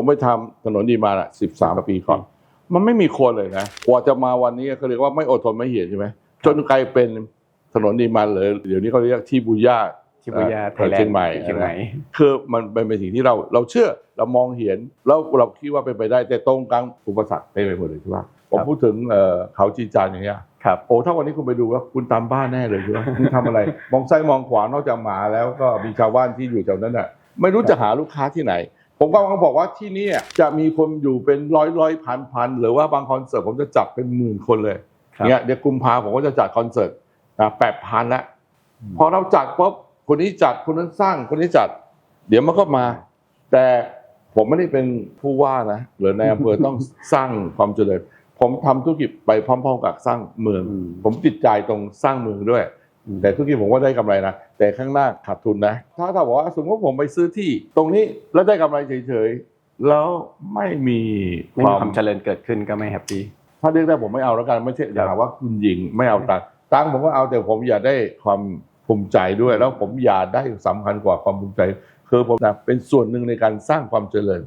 ผมไปทำถนนดีมาละสิบสามปีก่อน มันไม่มีคนเลยนะกว่าจะมาวันนี้เขาเรียกว่าไม่อดทนไม่เหี่ยใช่ไหมจนกลายเป็นถนนดีมาเลยเดี๋ยวนี้เขาเรียกที่บุย่าชิบุย่าไทยแลนด์เชียงใหม่เชียงใหม่คือมันเป็นสิ่งที่เราเราเชื่อเรามองเห็นแล้วเราคิดว่าเป็นไปได้แต่ตรงกลางอุปสรรคเต็มไปหมดเลยใช่ไหมผมพูดถึงเอ่อเขาจีจานอย่างเงี้ยครับโอ้ถ้าวันนี้คุณไปดูว่าคุณตามบ้านแน่เลยใช่ไหมคุณทำอะไร มองซ้ายมองขวานอกจากหมาแล้วก็มีชาวบ้านที่อยู่แถวนั้นน่ะไม่รู้จะหาลูกค้าที่ไหน ผมก็กำลังบอกว่าที่เนี่ยจะมีคนอยู่เป็นร้อยร้อยพันพันหรือว่าบางคอนเสิร์ตผมจะจัดเป็นหมื่นคนเลยครับเนี่ยเดี๋ยวกุมภาผมก็จะจัดคอนเสิร์ตนะแปดพันละพอเราจัดปุ๊บคนนี้จัดคนนั้นสร้างคนนี้จัด เดี๋ยวมันก็มา แต่ผมไม่ได้เป็นผู้ว่านะหรือในอำเภอต้องสร้างความเจริญผมทำธุรกิจไปพร้อม ๆ กับสร้างเมืองอืมผมติดใจตรงสร้างเมืองด้วยอืม แต่ธุรกิจผมว่าได้กำไรนะ แต่ข้างหน้าขาดทุนนะ ถ้าถ้าบอกว่าสมมติว่าผมไปซื้อที่ตรงนี้แล้วได้กำไรเฉยๆ แล้วไม่มีไม่มีความเจริญเกิดขึ้นก็ไม่แฮปปี้ถ้าเรียกได้ผมไม่เอาแล้วกันไม่ใช่อย่าหาว่าคุณหญิงไม่เอาตังค์ตังค์ผมก็เอาแต่ผมอยากได้ความภูมิใจด้วย แล้วผมอยากได้สำคัญกว่าความภูมิใจคือผมนะเป็นส่วนหนึ่งในการสร้างความเจริญ